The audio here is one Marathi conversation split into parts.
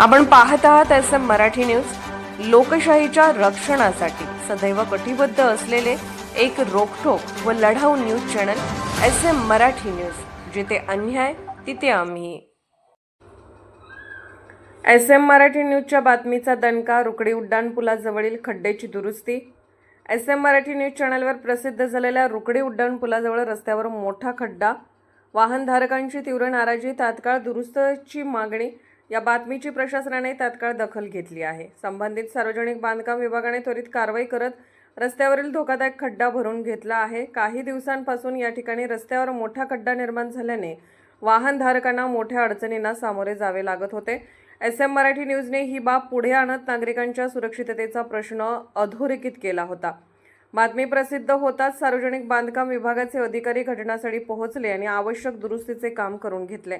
आपण पाहत आहात एस एम मराठी न्यूज. लोकशाहीच्या रक्षणासाठी सदैव कटिबद्ध असलेले एक रोखोक व लढाऊ news channel S M Marathi news. जिथे अन्याय तिथे आम्ही. एस एम मराठी न्यूजच्या बातमीचा दणका रुकडी उड्डाण पुलाजवळील खड्ड्याची दुरुस्ती. एस एम मराठी न्यूज चॅनलवर प्रसिद्ध झालेल्या रुकडी उड्डाण पुलाजवळ रस्त्यावर मोठा खड्डा. वाहनधारकांची तीव्र नाराजी तात्काळ दुरुस्तीची मागणी या बातमीची प्रशासनाने तात्काळ दखल घेतली आहे. संबंधित सार्वजनिक बांधकाम विभागाने त्वरित कारवाई करत रस्त्यावरील धोकादायक खड्डा भरून घेतला आहे. काही दिवसांपासून या ठिकाणी रस्त्यावर मोठा खड्डा निर्माण झाल्याने वाहनधारकांना मोठ्या अडचणींना सामोरे जावे लागत होते. एस एम मराठी न्यूजने ही बाब पुढे आणत नागरिकांच्या सुरक्षिततेचा प्रश्न अधोरेखित केला होता. बातमी प्रसिद्ध होताच सार्वजनिक बांधकाम विभागाचे अधिकारी घटनास्थळी पोहोचले आणि आवश्यक दुरुस्तीचे काम करून घेतले.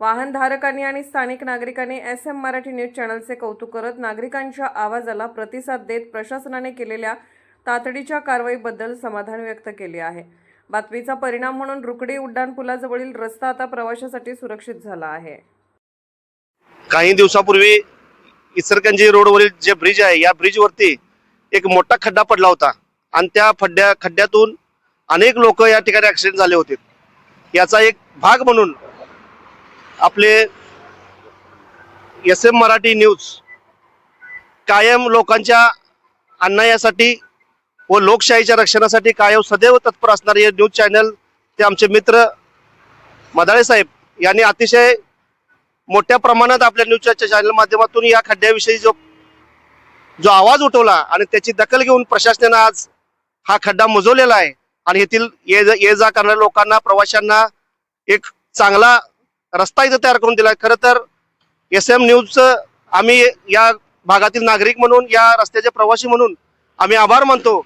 वाहनधारकांनी आणि स्थानिक नागरिकांनी एस एम मराठी न्यूज चॅनलचे कौतुक करत नागरिकांच्या आवाजाला प्रतिसाद देत प्रशासनाने केलेल्या तातडीच्या कारवाईबद्दल समाधान व्यक्त केले आहे. बातमीचा परिणाम म्हणून रुकडी उड्डाणपुलाजवळील रस्ता आता प्रवाशासाठी सुरक्षित झाला आहे. काही दिवसापूर्वी इसरगंजी रोडवरील जे ब्रिज आहे या ब्रिजवरती एक मोठा खड्डा पडला होता. आणि त्या खड्ड्या खड्ड्यातून अनेक लोक या ठिकाणी ऍक्सिडेंट झाले होते. याचा एक भाग म्हणून आपले एस एम मराठी न्यूज कायम लोकांच्या अन्यायासाठी व लोकशाहीच्या रक्षणासाठी कायम सदैव तत्पर असणारे हे न्यूज चॅनल ते आमचे मित्र मदाळे साहेब यांनी अतिशय मोठ्या प्रमाणात आपल्या न्यूजच्या चॅनल माध्यमातून या खड्ड्याविषयी जो जो आवाज उठवला आणि त्याची दखल घेऊन प्रशासनाने आज हा खड्डा मोजवलेला आहे. आणि येथील ये जा करणाऱ्या लोकांना प्रवाशांना एक चांगला रस्ता इथं तयार करून दिला खरं तर एस एम न्यूजचं आम्ही या भागातील नागरिक म्हणून या रस्त्याचे प्रवासी म्हणून आम्ही आभार मानतो.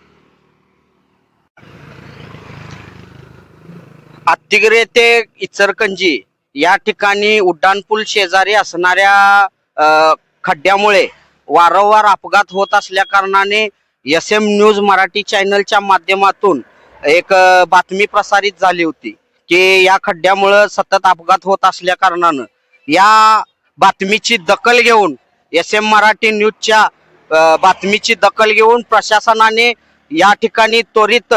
आत्तिगरे ते इचरकंजी या ठिकाणी उड्डाणपूल शेजारी असणाऱ्या खड्ड्यामुळे वारंवार अपघात होत असल्या कारणाने एस एम न्यूज मराठी चॅनलच्या माध्यमातून एक बातमी प्रसारित झाली होती. की या खड्ड्यामुळं सतत अपघात होत असल्या कारणानं या बातमीची दखल घेऊन एस एम मराठी न्यूजच्या बातमीची दखल घेऊन प्रशासनाने या ठिकाणी त्वरित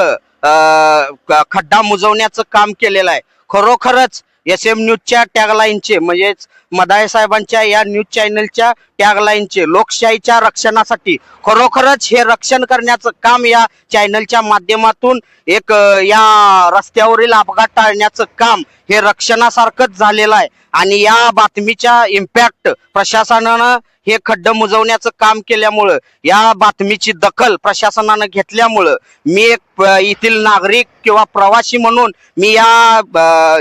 खड्डा मुजवण्याचं काम केलेलं आहे. खरोखरच एस एम न्यूजच्या टॅगलाईनचे म्हणजेच मदाळे साहेबांच्या या न्यूज चॅनलच्या टॅगलाईनचे लोकशाहीच्या रक्षणासाठी खरोखरच हे रक्षण करण्याचं काम या चॅनलच्या माध्यमातून एक या रस्त्यावरील अपघात टाळण्याचं काम हे रक्षणासारखंच झालेलं आहे. आणि या बातमीच्या इम्पॅक्ट प्रशासनानं हे खड्ड मुजवण्याचं काम केल्यामुळं या बातमीची दखल प्रशासनानं घेतल्यामुळं मी एक येथील नागरिक किंवा प्रवासी म्हणून मी या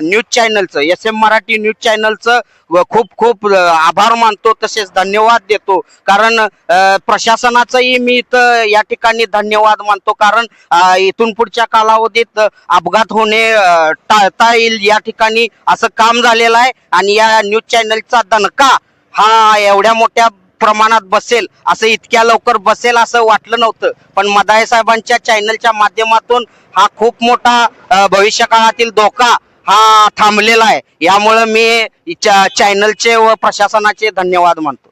न्यूज चॅनलचं एस एम मराठी न्यूज चॅनलचं व खूप खूप आभार मानतो. तसेच धन्यवाद. देतो. कारण प्रशासनाचंही मी इथं या ठिकाणी धन्यवाद मानतो. कारण इथून पुढच्या कालावधीत अपघात होणे टाळता येईल या ठिकाणी असं काम झालेलं आहे. आणि या न्यूज चॅनलचा दणका हा एवढ्या मोठ्या प्रमाणात बसेल असं इतक्या लवकर बसेल असं वाटलं नव्हतं. पण मदाळे साहेबांच्या चॅनलच्या माध्यमातून हा खूप मोठा भविष्यकाळातील भविष्य काळातील धोका हा थांबलेला आहे. यामुळं मी च्या- चॅनलचे व प्रशासनाचे धन्यवाद मानतो.